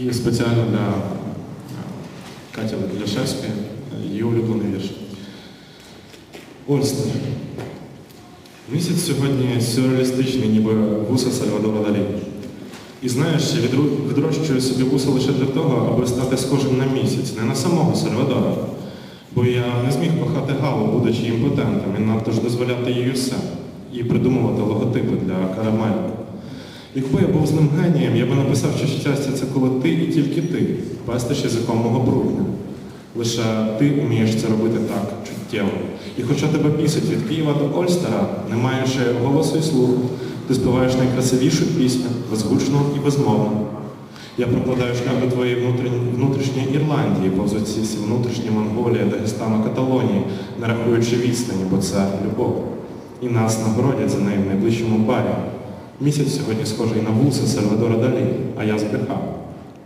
І спеціально для Каті Ляшевської її улюблений вірш. Ольстер. Місяць сьогодні сюрреалістичний, ніби вуса Сальвадора Далі. І знаєш, я відрощую собі вуса лише для того, аби стати схожим на місяць, не на самого Сальвадора. Бо я не зміг кохати Галу, будучи імпотентом, і надто ж дозволяти їй усе і придумувати логотипи для карамелю. Якби я був злим генієм, я би написав, що щастя це коли ти і тільки ти, пестиш язиком мого брудня. Лише ти вмієш це робити так, чуттєво. І хоча тебе бісить від Києва до Ольстера, не маєш голосу і слуху, ти співаєш найкрасивішу пісню, безгучну і безмовну. Я прокладаю шлях до твоєї внутрішньої, Ірландії, повз оці всі внутрішні Монголії, Дагестану, Каталонії, не рахуючи відстані, бо це любов. І нас нагородять за нею в найближчому барі. Місяць сьогодні схожий на вуса Сальвадора Далі, а я збрехав.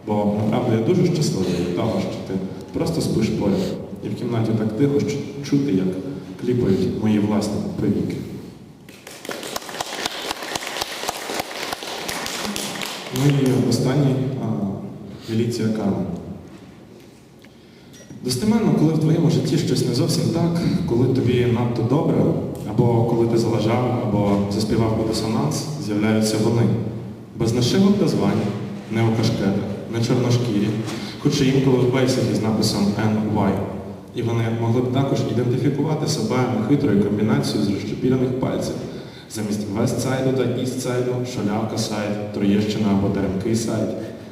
Бо направду я дуже щасливий від того, що ти просто спиш поряд. І в кімнаті так тихо, що чути, як кліпають мої власні повіки. Ну і останній міліція карми. Достеменно, коли в твоєму житті щось не зовсім так, коли тобі надто добре, або коли ти залажав, або заспівав у дисонанс, з'являються вони. Без нашивок та звань, не у кашкетах, не чорношкірі, хоча інколи в бейсикі з написом NY. І вони могли б також ідентифікувати себе хитрою комбінацією з розчепірених пальців. Замість Вестсайду та Істсайду, Шолявка сайд, Троєщина або Теремки сайд.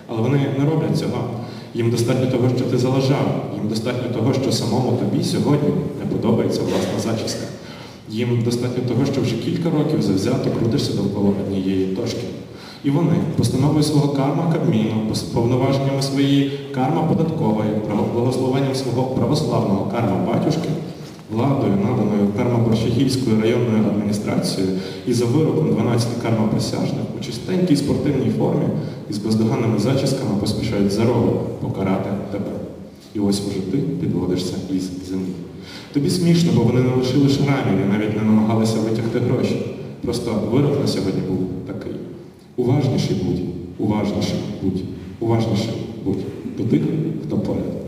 Але вони не роблять цього. Їм достатньо того, що ти залажав. Їм достатньо того, що самому тобі сьогодні не подобається зачіска. Їм достатньо того, що вже кілька років завзято крутишся довкола однієї точки. І вони постановою свого карма Кабміну, повноваженнями своєї карма податкової, благословенням свого православного карма батюшки, владою, наданою карма-борщагівською районною адміністрацією і за вироком 12 карма присяжних у чистенькій спортивній формі і з бездоганними зачісками поспішають за рогу покарати тебе. І ось уже ти підводишся із землі. Тобі смішно, бо вони не лишили шрамів і навіть не намагалися витягти гроші. Просто вирок на сьогодні був такий. Уважніший будь, уважніший будь, уважніший будь до тих, хто поряд.